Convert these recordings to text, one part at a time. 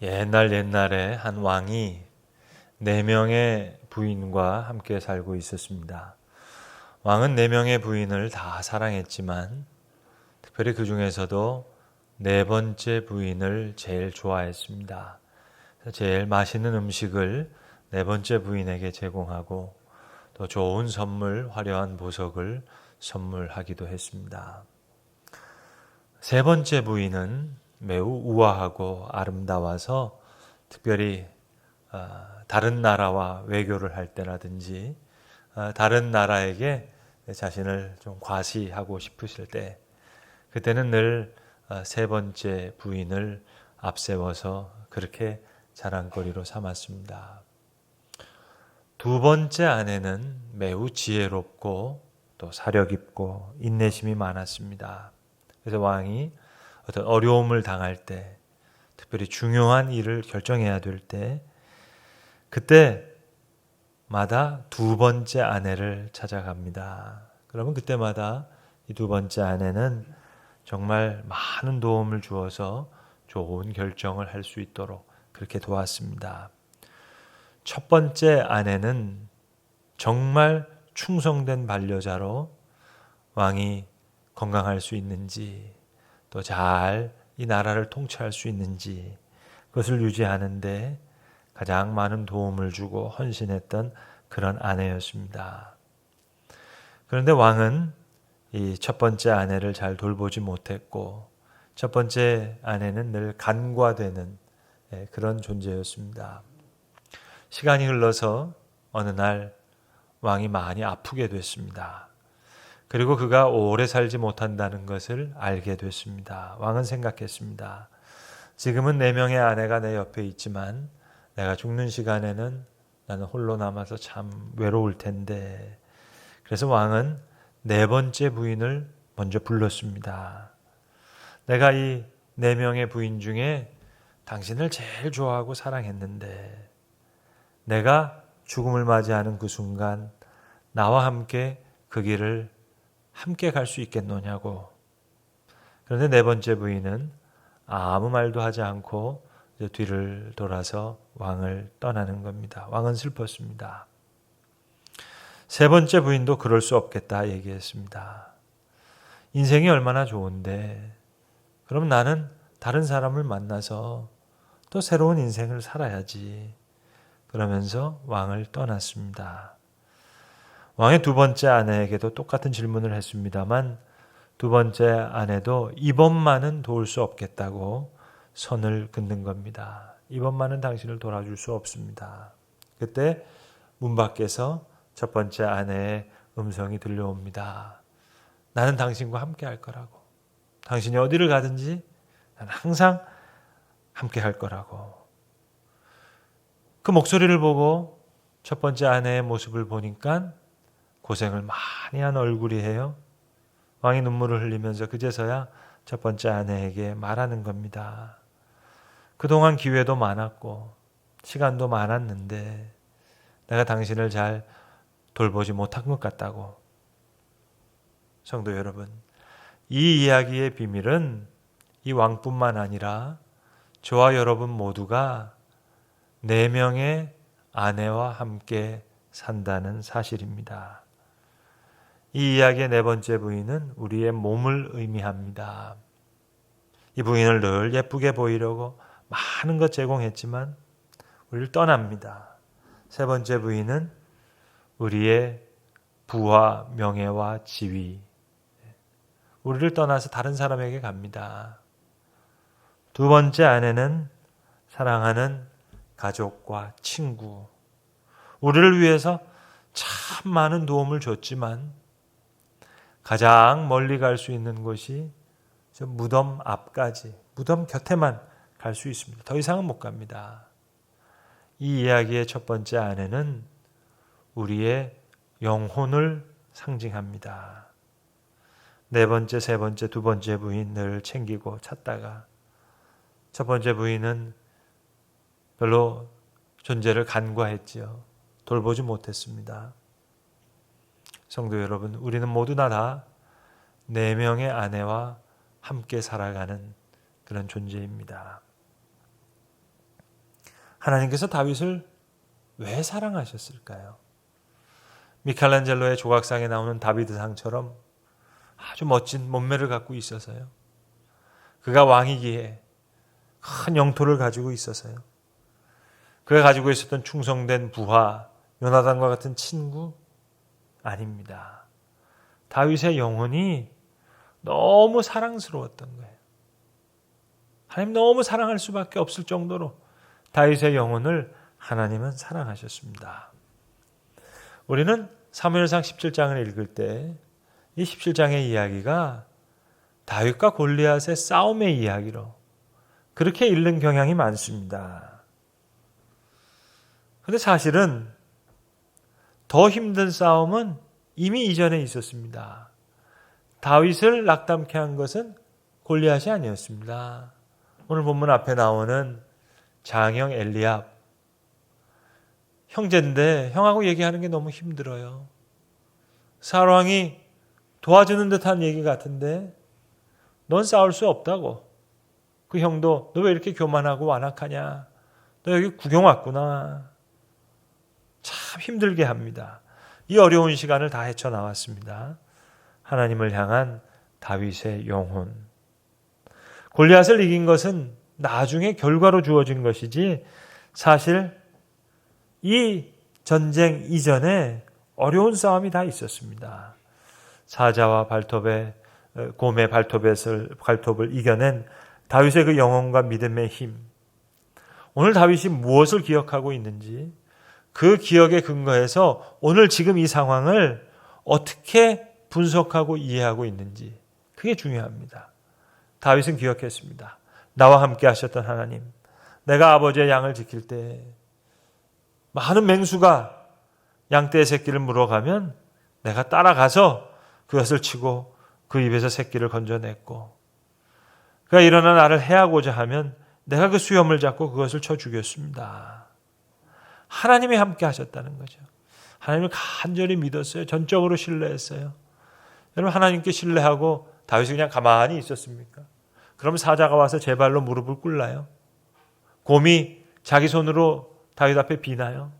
옛날 옛날에 한 왕이 네 명의 부인과 함께 살고 있었습니다. 왕은 네 명의 부인을 다 사랑했지만 특별히 그 중에서도 네 번째 부인을 제일 좋아했습니다. 제일 맛있는 음식을 네 번째 부인에게 제공하고 또 좋은 선물, 화려한 보석을 선물하기도 했습니다. 세 번째 부인은 매우 우아하고 아름다워서 특별히 어, 다른 나라와 외교를 할 때라든지 어, 다른 나라에게 자신을 좀 과시하고 싶으실 때 그때는 늘 세 번째 부인을 앞세워서 그렇게 자랑거리로 삼았습니다. 두 번째 아내는 매우 지혜롭고 또 사려 깊고 인내심이 많았습니다. 그래서 왕이 어떤 어려움을 당할 때, 특별히 중요한 일을 결정해야 될 때, 그때마다 두 번째 아내를 찾아갑니다. 그러면 그때마다 이 두 번째 아내는 정말 많은 도움을 주어서 좋은 결정을 할 수 있도록 그렇게 도왔습니다. 첫 번째 아내는 정말 충성된 반려자로 왕이 건강할 수 있는지 또 잘 이 나라를 통치할 수 있는지 그것을 유지하는데 가장 많은 도움을 주고 헌신했던 그런 아내였습니다. 그런데 왕은 이 첫 번째 아내를 잘 돌보지 못했고 첫 번째 아내는 늘 간과되는 예, 그런 존재였습니다. 시간이 흘러서 어느 날 왕이 많이 아프게 됐습니다. 그리고 그가 오래 살지 못한다는 것을 알게 됐습니다. 왕은 생각했습니다. 지금은 네 명의 아내가 내 옆에 있지만 내가 죽는 시간에는 나는 홀로 남아서 참 외로울 텐데. 그래서 왕은 네 번째 부인을 먼저 불렀습니다. 내가 이 네 명의 부인 중에 당신을 제일 좋아하고 사랑했는데 내가 죽음을 맞이하는 그 순간 나와 함께 그 길을 함께 갈 수 있겠노냐고. 그런데 네 번째 부인은 아무 말도 하지 않고 뒤를 돌아서 왕을 떠나는 겁니다. 왕은 슬펐습니다. 세 번째 부인도 그럴 수 없겠다 얘기했습니다. 인생이 얼마나 좋은데, 그럼 나는 다른 사람을 만나서 또 새로운 인생을 살아야지. 그러면서 왕을 떠났습니다. 왕의 두 번째 아내에게도 똑같은 질문을 했습니다만 두 번째 아내도 이번만은 도울 수 없겠다고 선을 긋는 겁니다. 이번만은 당신을 돌아줄 수 없습니다. 그때 문 밖에서 첫 번째 아내의 음성이 들려옵니다. 나는 당신과 함께 할 거라고. 당신이 어디를 가든지 나는 항상 함께 할 거라고. 그 목소리를 보고 첫 번째 아내의 모습을 보니까 고생을 많이 한 얼굴이에요. 왕이 눈물을 흘리면서 그제서야 첫 번째 아내에게 말하는 겁니다. 그동안 기회도 많았고 시간도 많았는데 내가 당신을 잘 돌보지 못한 것 같다고. 성도 여러분, 이 이야기의 비밀은 이 왕뿐만 아니라 저와 여러분 모두가 네 명의 아내와 함께 산다는 사실입니다. 이 이야기의 네 번째 부인은 우리의 몸을 의미합니다. 이 부인을 늘 예쁘게 보이려고 많은 것 제공했지만 우리를 떠납니다. 세 번째 부인은 우리의 부와 명예와 지위, 우리를 떠나서 다른 사람에게 갑니다. 두 번째 아내는 사랑하는 가족과 친구, 우리를 위해서 참 많은 도움을 줬지만 가장 멀리 갈 수 있는 곳이 저 무덤 앞까지, 무덤 곁에만 갈 수 있습니다. 더 이상은 못 갑니다. 이 이야기의 첫 번째 아내는 우리의 영혼을 상징합니다. 네 번째, 세 번째, 두 번째 부인을 챙기고 찾다가 첫 번째 부인은 별로 존재를 간과했지요. 돌보지 못했습니다. 성도 여러분, 우리는 모두나 다네 명의 아내와 함께 살아가는 그런 존재입니다. 하나님께서 다윗을 왜 사랑하셨을까요? 미켈란젤로의 조각상에 나오는 다비드상처럼 아주 멋진 몸매를 갖고 있어서요. 그가 왕이기에 큰 영토를 가지고 있어서요. 그가 가지고 있었던 충성된 부하, 요나단과 같은 친구 아닙니다. 다윗의 영혼이 너무 사랑스러웠던 거예요. 하나님 너무 사랑할 수밖에 없을 정도로 다윗의 영혼을 하나님은 사랑하셨습니다. 우리는 사무엘상 17장을 읽을 때 이 17장의 이야기가 다윗과 골리앗의 싸움의 이야기로 그렇게 읽는 경향이 많습니다. 근데 사실은 더 힘든 싸움은 이미 이전에 있었습니다. 다윗을 낙담케 한 것은 골리앗이 아니었습니다. 오늘 본문 앞에 나오는 장형 엘리압 형제인데 형하고 얘기하는 게 너무 힘들어요. 사랑이 도와주는 듯한 얘기 같은데 넌 싸울 수 없다고. 그 형도 너 왜 이렇게 교만하고 완악하냐? 너 여기 구경 왔구나. 참 힘들게 합니다. 이 어려운 시간을 다 헤쳐나왔습니다. 하나님을 향한 다윗의 영혼. 골리앗을 이긴 것은 나중에 결과로 주어진 것이지 사실 이 전쟁 이전에 어려운 싸움이 다 있었습니다. 사자와 발톱의 곰의 발톱을 발톱을 이겨낸 다윗의 그 영혼과 믿음의 힘. 오늘 다윗이 무엇을 기억하고 있는지 그 기억에 근거해서 오늘 지금 이 상황을 어떻게 분석하고 이해하고 있는지 그게 중요합니다. 다윗은 기억했습니다. 나와 함께 하셨던 하나님. 내가 아버지의 양을 지킬 때 많은 맹수가 양떼의 새끼를 물어가면 내가 따라가서 그것을 치고 그 입에서 새끼를 건져냈고 그가 일어나 나를 해하고자 하면 내가 그 수염을 잡고 그것을 쳐 죽였습니다. 하나님이 함께 하셨다는 거죠. 하나님을 간절히 믿었어요. 전적으로 신뢰했어요. 여러분 하나님께 신뢰하고 다윗이 그냥 가만히 있었습니까? 그럼 사자가 와서 제 발로 무릎을 꿇나요? 곰이 자기 손으로 다윗 앞에 비나요?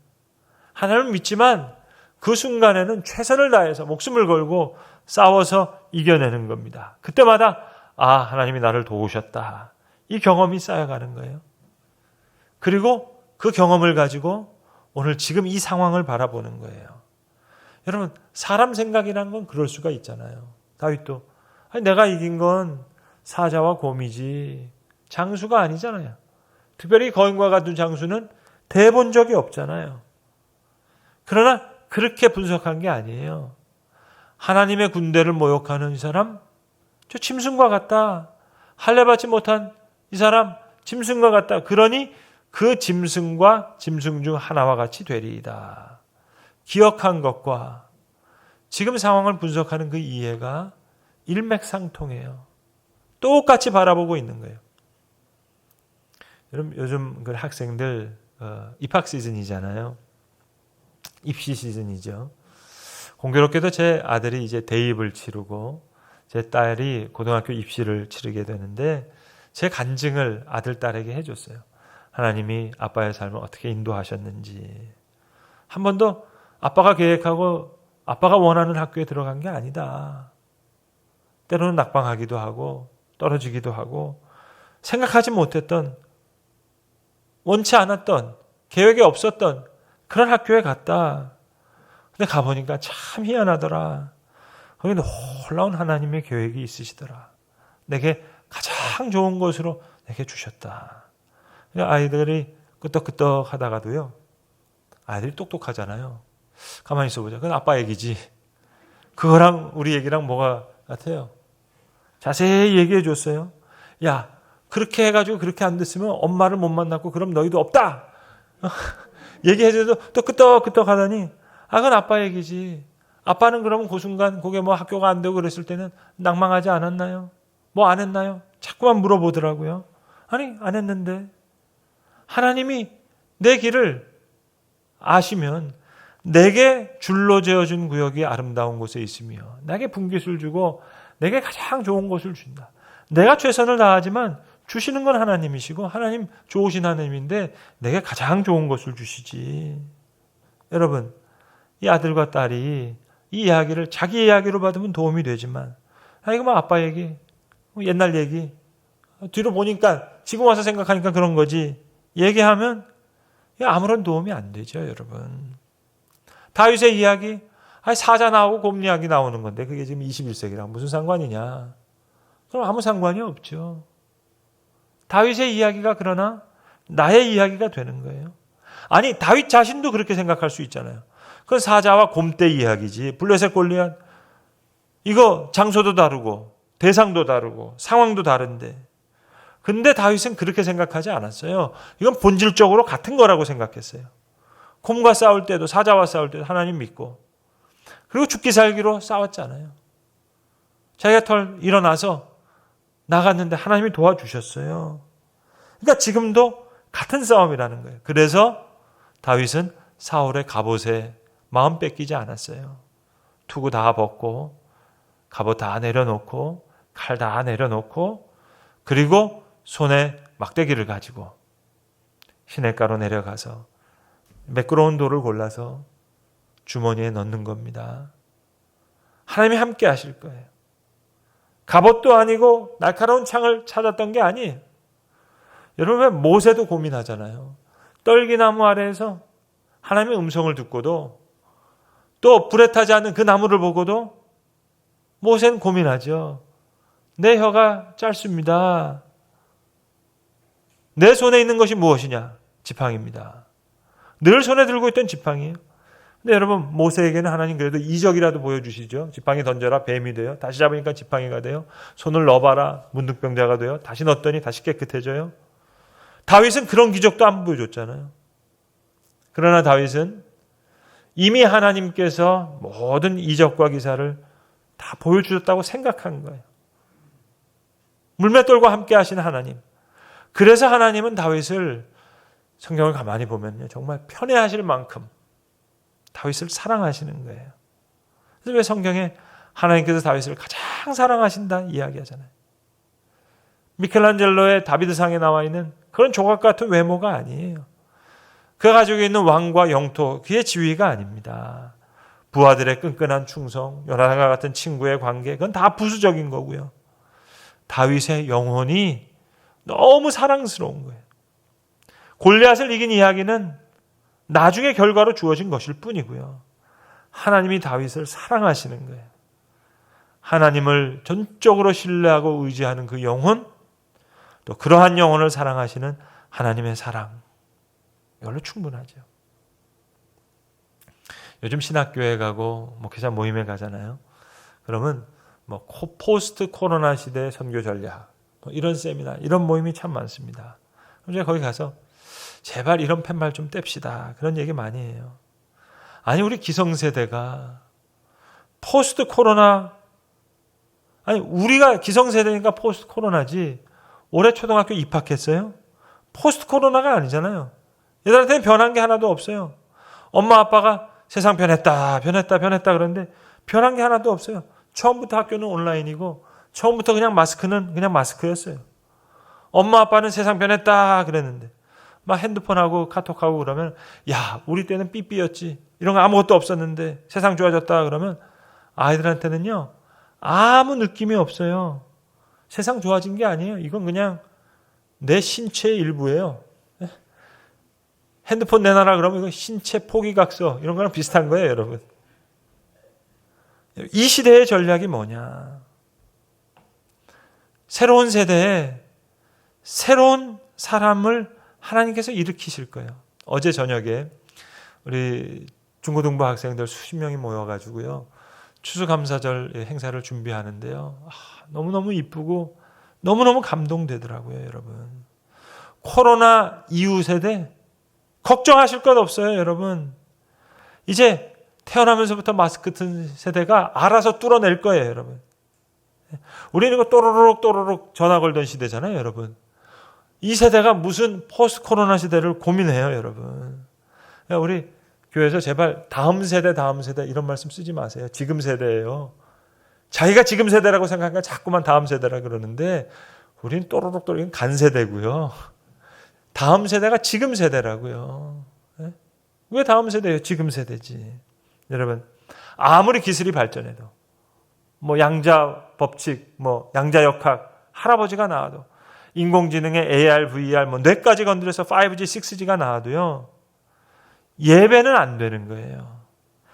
하나님을 믿지만 그 순간에는 최선을 다해서 목숨을 걸고 싸워서 이겨내는 겁니다. 그때마다 아 하나님이 나를 도우셨다. 이 경험이 쌓여가는 거예요. 그리고 그 경험을 가지고 오늘 지금 이 상황을 바라보는 거예요. 여러분 사람 생각이란 건 그럴 수가 있잖아요. 다윗도 아니, 내가 이긴 건 사자와 곰이지 장수가 아니잖아요. 특별히 거인과 같은 장수는 대본 적이 없잖아요. 그러나 그렇게 분석한 게 아니에요. 하나님의 군대를 모욕하는 이 사람, 저 짐승과 같다. 할례받지 못한 이 사람, 짐승과 같다. 그러니 그 짐승과 짐승 중 하나와 같이 되리이다. 기억한 것과 지금 상황을 분석하는 그 이해가 일맥상통해요. 똑같이 바라보고 있는 거예요. 여러분 요즘 그 학생들 어, 입학 시즌이잖아요. 입시 시즌이죠. 공교롭게도 제 아들이 이제 대입을 치르고 제 딸이 고등학교 입시를 치르게 되는데 제 간증을 아들 딸에게 해줬어요. 하나님이 아빠의 삶을 어떻게 인도하셨는지 한 번도 아빠가 계획하고 아빠가 원하는 학교에 들어간 게 아니다. 때로는 낙방하기도 하고 떨어지기도 하고 생각하지 못했던 원치 않았던 계획에 없었던 그런 학교에 갔다. 근데 가보니까 참 희한하더라. 거기 놀라운 하나님의 계획이 있으시더라. 내게 가장 좋은 것으로 내게 주셨다. 아이들이 끄떡끄떡 하다가도요. 아이들이 똑똑하잖아요. 가만히 있어보자. 그건 아빠 얘기지. 그거랑 우리 얘기랑 뭐가 같아요? 자세히 얘기해 줬어요. 야, 그렇게 해가지고 그렇게 안 됐으면 엄마를 못 만났고 그럼 너희도 없다. 얘기해 줘도 또 끄떡끄떡 하더니 아, 그건 아빠 얘기지. 아빠는 그러면 그 순간 그게 뭐 학교가 안 되고 그랬을 때는 낭망하지 않았나요? 뭐 안 했나요? 자꾸만 물어보더라고요. 아니, 안 했는데. 하나님이 내 길을 아시면 내게 줄로 재어준 구역이 아름다운 곳에 있으며 내게 분깃을 주고 내게 가장 좋은 것을 준다. 내가 최선을 다하지만 주시는 건 하나님이시고 하나님 좋으신 하나님인데 내게 가장 좋은 것을 주시지. 여러분, 이 아들과 딸이 이 이야기를 자기 이야기로 받으면 도움이 되지만 아 이거 뭐 아빠 얘기, 뭐 옛날 얘기 뒤로 보니까 지금 와서 생각하니까 그런 거지. 얘기하면 아무런 도움이 안 되죠, 여러분. 다윗의 이야기, 사자 나오고 곰 이야기 나오는 건데 그게 지금 21세기랑 무슨 상관이냐? 그럼 아무 상관이 없죠. 다윗의 이야기가 그러나 나의 이야기가 되는 거예요. 아니 다윗 자신도 그렇게 생각할 수 있잖아요. 그건 사자와 곰떼 이야기지. 블레셋 골리앗 이거 장소도 다르고 대상도 다르고 상황도 다른데 근데 다윗은 그렇게 생각하지 않았어요. 이건 본질적으로 같은 거라고 생각했어요. 곰과 싸울 때도 사자와 싸울 때도 하나님 믿고 그리고 죽기 살기로 싸웠잖아요. 자기가 털 일어나서 나갔는데 하나님이 도와주셨어요. 그러니까 지금도 같은 싸움이라는 거예요. 그래서 다윗은 사울의 갑옷에 마음 뺏기지 않았어요. 투구 다 벗고 갑옷 다 내려놓고 칼 다 내려놓고 그리고 손에 막대기를 가지고 시냇가로 내려가서 매끄러운 돌을 골라서 주머니에 넣는 겁니다. 하나님이 함께 하실 거예요. 갑옷도 아니고 날카로운 창을 찾았던 게 아니에요. 여러분 모세도 고민하잖아요. 떨기나무 아래에서 하나님의 음성을 듣고도 또 불에 타지 않는 그 나무를 보고도 모세는 고민하죠. 내 혀가 짧습니다. 내 손에 있는 것이 무엇이냐? 지팡입니다. 늘 손에 들고 있던 지팡이에요. 근데 여러분 모세에게는 하나님 그래도 이적이라도 보여주시죠. 지팡이 던져라 뱀이 돼요. 다시 잡으니까 지팡이가 돼요. 손을 넣어봐라 문득병자가 돼요. 다시 넣었더니 다시 깨끗해져요. 다윗은 그런 기적도 안 보여줬잖아요. 그러나 다윗은 이미 하나님께서 모든 이적과 기사를 다 보여주셨다고 생각한 거예요. 물맷돌과 함께 하신 하나님. 그래서 하나님은 다윗을 성경을 가만히 보면요. 정말 편애하실 만큼 다윗을 사랑하시는 거예요. 그래서 왜 성경에 하나님께서 다윗을 가장 사랑하신다 이야기하잖아요. 미켈란젤로의 다비드상에 나와 있는 그런 조각 같은 외모가 아니에요. 그가 가지고 있는 왕과 영토, 그의 지위가 아닙니다. 부하들의 끈끈한 충성, 요나단과 같은 친구의 관계, 그건 다 부수적인 거고요. 다윗의 영혼이 너무 사랑스러운 거예요. 골리앗을 이긴 이야기는 나중에 결과로 주어진 것일 뿐이고요. 하나님이 다윗을 사랑하시는 거예요. 하나님을 전적으로 신뢰하고 의지하는 그 영혼, 또 그러한 영혼을 사랑하시는 하나님의 사랑. 이걸로 충분하죠. 요즘 신학교에 가고 목회자 모임에 가잖아요. 그러면 뭐 포스트 코로나 시대 선교 전략 뭐 이런 세미나 이런 모임이 참 많습니다. 그럼 제가 거기 가서 제발 이런 팻말 좀 뗍시다. 그런 얘기 많이 해요. 아니 우리 기성세대가 포스트 코로나 아니 우리가 기성세대니까 포스트 코로나지 올해 초등학교 입학했어요? 포스트 코로나가 아니잖아요. 얘들한테는 변한 게 하나도 없어요. 엄마 아빠가 세상 변했다, 변했다, 변했다 그러는데 변한 게 하나도 없어요. 처음부터 학교는 온라인이고 처음부터 그냥 마스크는 그냥 마스크였어요. 엄마 아빠는 세상 변했다 그랬는데 막 핸드폰하고 카톡하고 그러면 야 우리 때는 삐삐였지 이런 거 아무것도 없었는데 세상 좋아졌다 그러면 아이들한테는요 아무 느낌이 없어요. 세상 좋아진 게 아니에요. 이건 그냥 내 신체의 일부예요. 핸드폰 내놔라 그러면 이거 신체 포기각서 이런 거랑 비슷한 거예요, 여러분. 이 시대의 전략이 뭐냐? 새로운 세대에 새로운 사람을 하나님께서 일으키실 거예요. 어제 저녁에 우리 중고등부 학생들 수십 명이 모여가지고요. 추수감사절 행사를 준비하는데요. 아, 너무너무 이쁘고 너무너무 감동되더라고요, 여러분. 코로나 이후 세대 걱정하실 것 없어요, 여러분. 이제 태어나면서부터 마스크 튼 세대가 알아서 뚫어낼 거예요, 여러분. 우리는 이거 또로록 또로록 전화 걸던 시대잖아요, 여러분. 이 세대가 무슨 포스트 코로나 시대를 고민해요, 여러분. 우리 교회에서 제발 다음 세대, 다음 세대 이런 말씀 쓰지 마세요. 지금 세대예요. 자기가 지금 세대라고 생각하니까 자꾸만 다음 세대라 그러는데 우리는 또르륵 또르륵 간 세대고요. 다음 세대가 지금 세대라고요. 예? 왜 다음 세대예요? 지금 세대지. 여러분 아무리 기술이 발전해도 뭐 양자 법칙, 뭐 양자 역학 할아버지가 나와도 인공지능의 AR, VR, 뭐 뇌까지 건드려서 5G, 6G가 나와도요 예배는 안 되는 거예요.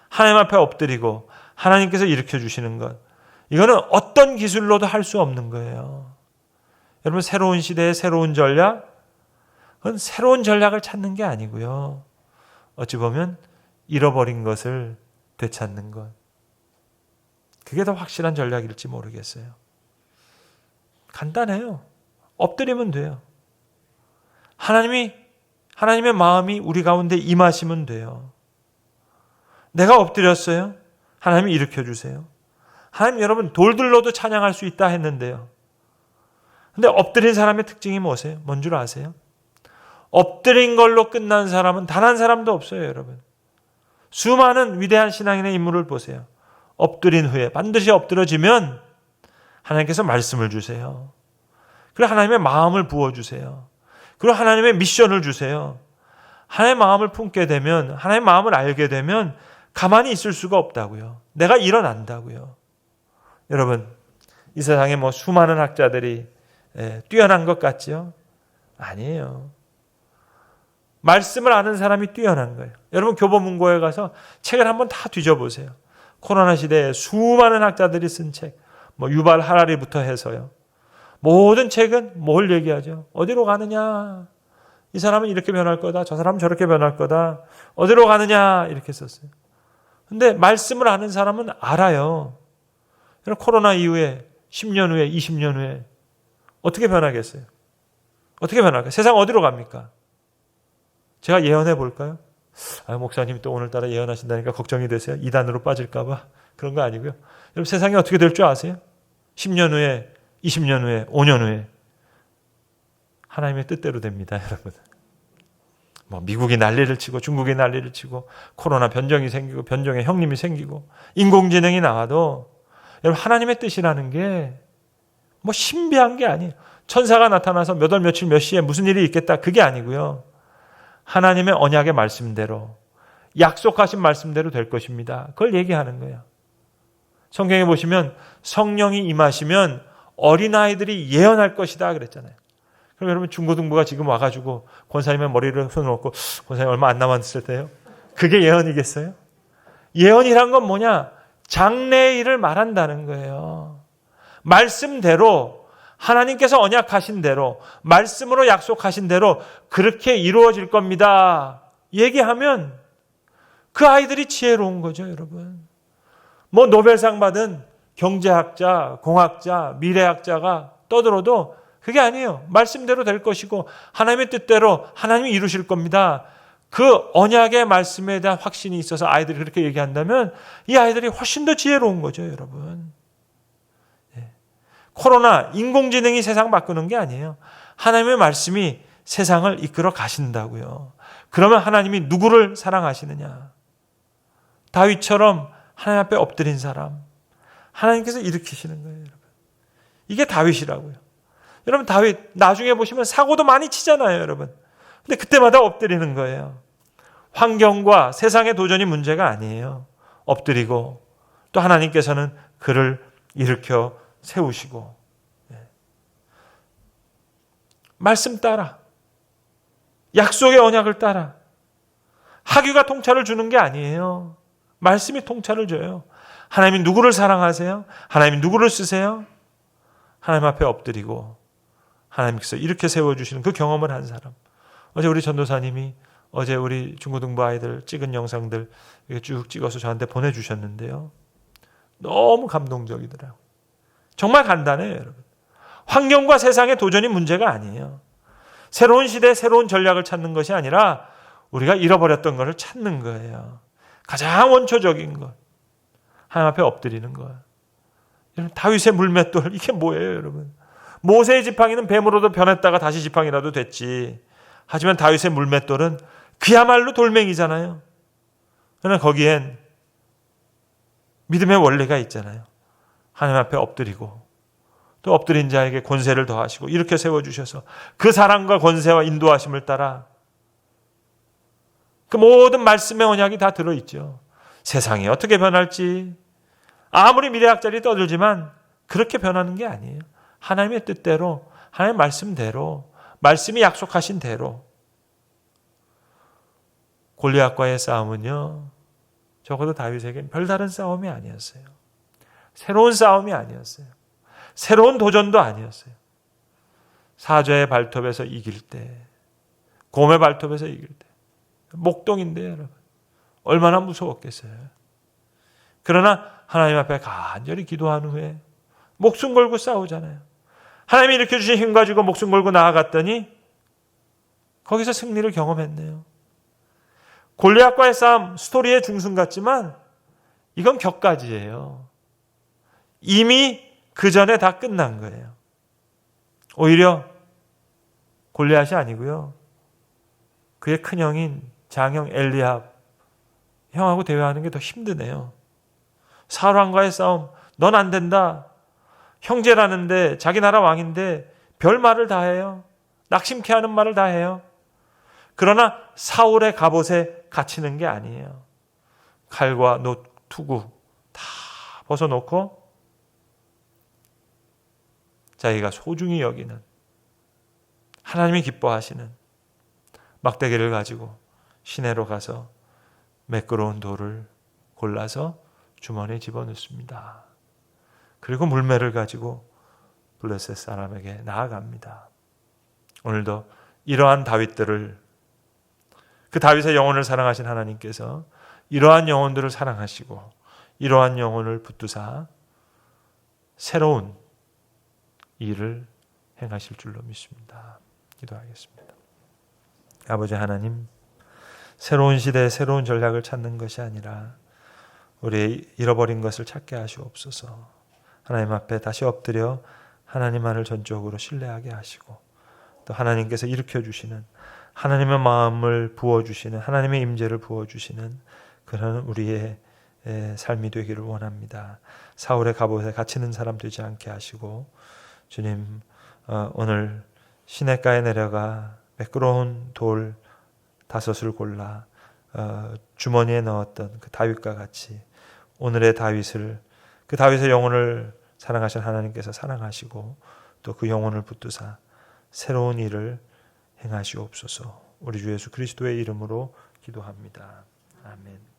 하나님 앞에 엎드리고 하나님께서 일으켜 주시는 것 이거는 어떤 기술로도 할 수 없는 거예요. 여러분 새로운 시대의 새로운 전략 그건 새로운 전략을 찾는 게 아니고요. 어찌 보면 잃어버린 것을 되찾는 것. 그게 더 확실한 전략일지 모르겠어요. 간단해요. 엎드리면 돼요. 하나님이 하나님의 마음이 우리 가운데 임하시면 돼요. 내가 엎드렸어요. 하나님이 일으켜 주세요. 하나님 여러분 돌들로도 찬양할 수 있다 했는데요. 근데 엎드린 사람의 특징이 뭐세요? 뭔 줄 아세요? 엎드린 걸로 끝난 사람은 단 한 사람도 없어요, 여러분. 수많은 위대한 신앙인의 인물을 보세요. 엎드린 후에 반드시 엎드려지면 하나님께서 말씀을 주세요. 그리고 하나님의 마음을 부어주세요. 그리고 하나님의 미션을 주세요. 하나님의 마음을 품게 되면, 하나님의 마음을 알게 되면 가만히 있을 수가 없다고요. 내가 일어난다고요. 여러분, 이 세상에 뭐 수많은 학자들이 예, 뛰어난 것 같지요? 아니에요. 말씀을 아는 사람이 뛰어난 거예요. 여러분 교보문고에 가서 책을 한번 다 뒤져보세요. 코로나 시대에 수많은 학자들이 쓴 책, 뭐 유발 하라리부터 해서요. 모든 책은 뭘 얘기하죠? 어디로 가느냐? 이 사람은 이렇게 변할 거다. 저 사람은 저렇게 변할 거다. 어디로 가느냐? 이렇게 썼어요. 근데 말씀을 아는 사람은 알아요. 코로나 이후에 10년 후에 20년 후에 어떻게 변하겠어요? 어떻게 변할까요? 세상 어디로 갑니까? 제가 예언해 볼까요? 아, 목사님 또 오늘따라 예언하신다니까 걱정이 되세요. 이단으로 빠질까봐. 그런 거 아니고요. 여러분 세상이 어떻게 될 줄 아세요? 10년 후에, 20년 후에, 5년 후에. 하나님의 뜻대로 됩니다, 여러분. 뭐 미국이 난리를 치고 중국이 난리를 치고 코로나 변정이 생기고 변종의 형님이 생기고 인공지능이 나와도 여러분 하나님의 뜻이라는 게 뭐 신비한 게 아니에요. 천사가 나타나서 몇월 며칠 몇 시에 무슨 일이 있겠다 그게 아니고요. 하나님의 언약의 말씀대로 약속하신 말씀대로 될 것입니다. 그걸 얘기하는 거예요. 성경에 보시면 성령이 임하시면 어린아이들이 예언할 것이다 그랬잖아요. 그럼 여러분 중고등부가 지금 와가지고 권사님의 머리를 손을 얹고 권사님 얼마 안 남았을 때요. 그게 예언이겠어요? 예언이란 건 뭐냐? 장래의 일을 말한다는 거예요. 말씀대로 하나님께서 언약하신 대로 말씀으로 약속하신 대로 그렇게 이루어질 겁니다. 얘기하면 그 아이들이 지혜로운 거죠, 여러분. 뭐 노벨상 받은 경제학자, 공학자, 미래학자가 떠들어도 그게 아니에요. 말씀대로 될 것이고 하나님의 뜻대로 하나님이 이루실 겁니다. 그 언약의 말씀에 대한 확신이 있어서 아이들이 그렇게 얘기한다면 이 아이들이 훨씬 더 지혜로운 거죠, 여러분. 코로나, 인공지능이 세상 바꾸는 게 아니에요. 하나님의 말씀이 세상을 이끌어 가신다고요. 그러면 하나님이 누구를 사랑하시느냐? 다윗처럼 하나님 앞에 엎드린 사람, 하나님께서 일으키시는 거예요, 여러분. 이게 다윗이라고요. 여러분, 다윗, 나중에 보시면 사고도 많이 치잖아요, 여러분. 근데 그때마다 엎드리는 거예요. 환경과 세상의 도전이 문제가 아니에요. 엎드리고 또 하나님께서는 그를 일으켜 세우시고 예. 말씀 따라 약속의 언약을 따라 하기가 통찰을 주는 게 아니에요. 말씀이 통찰을 줘요. 하나님이 누구를 사랑하세요? 하나님이 누구를 쓰세요? 하나님 앞에 엎드리고 하나님께서 이렇게 세워주시는 그 경험을 한 사람. 어제 우리 전도사님이 어제 우리 중고등부 아이들 찍은 영상들 쭉 찍어서 저한테 보내주셨는데요. 너무 감동적이더라고요. 정말 간단해요, 여러분. 환경과 세상의 도전이 문제가 아니에요. 새로운 시대에 새로운 전략을 찾는 것이 아니라 우리가 잃어버렸던 것을 찾는 거예요. 가장 원초적인 것. 하나님 앞에 엎드리는 것. 여러분, 다윗의 물맷돌, 이게 뭐예요, 여러분? 모세의 지팡이는 뱀으로도 변했다가 다시 지팡이라도 됐지. 하지만 다윗의 물맷돌은 그야말로 돌멩이잖아요. 그러나 거기엔 믿음의 원리가 있잖아요. 하나님 앞에 엎드리고 또 엎드린 자에게 권세를 더하시고 이렇게 세워 주셔서 그 사랑과 권세와 인도하심을 따라 그 모든 말씀의 언약이 다 들어 있죠. 세상이 어떻게 변할지 아무리 미래학자들이 떠들지만 그렇게 변하는 게 아니에요. 하나님의 뜻대로 하나님의 말씀대로 말씀이 약속하신 대로 골리앗과의 싸움은요. 적어도 다윗에게 별다른 싸움이 아니었어요. 새로운 싸움이 아니었어요. 새로운 도전도 아니었어요. 사자의 발톱에서 이길 때, 곰의 발톱에서 이길 때, 목동인데 여러분 얼마나 무서웠겠어요. 그러나 하나님 앞에 간절히 기도한 후에 목숨 걸고 싸우잖아요. 하나님이 일으켜 주신 힘 가지고 목숨 걸고 나아갔더니 거기서 승리를 경험했네요. 골리앗과의 싸움 스토리의 중심 같지만 이건 격가지예요. 이미 그 전에 다 끝난 거예요. 오히려 골리앗이 아니고요. 그의 큰 형인 장형 엘리압 형하고 대화하는 게 더 힘드네요. 사울왕과의 싸움 넌 안 된다. 형제라는데 자기 나라 왕인데 별 말을 다 해요. 낙심케 하는 말을 다 해요. 그러나 사울의 갑옷에 갇히는 게 아니에요. 칼과 노, 투구 다 벗어놓고 자기가 소중히 여기는 하나님이 기뻐하시는 막대기를 가지고 시내로 가서 매끄러운 돌을 골라서 주머니에 집어넣습니다. 그리고 물매를 가지고 블레셋 사람에게 나아갑니다. 오늘도 이러한 다윗들을 그 다윗의 영혼을 사랑하신 하나님께서 이러한 영혼들을 사랑하시고 이러한 영혼을 붙드사 새로운 일을 행하실 줄로 믿습니다. 기도하겠습니다. 아버지 하나님, 새로운 시대에 새로운 전략을 찾는 것이 아니라 우리 잃어버린 것을 찾게 하시옵소서. 하나님 앞에 다시 엎드려 하나님만을 전적으로 신뢰하게 하시고 또 하나님께서 일으켜 주시는 하나님의 마음을 부어 주시는 하나님의 임재를 부어 주시는 그런 우리의 삶이 되기를 원합니다. 사울의 갑옷에 갇히는 사람 되지 않게 하시고 주님 어, 오늘 시냇가에 내려가 매끄러운 돌 다섯을 골라 어, 주머니에 넣었던 그 다윗과 같이 오늘의 다윗을 그 다윗의 영혼을 사랑하신 하나님께서 사랑하시고 또 그 영혼을 붙드사 새로운 일을 행하시옵소서. 우리 주 예수 그리스도의 이름으로 기도합니다. 아멘.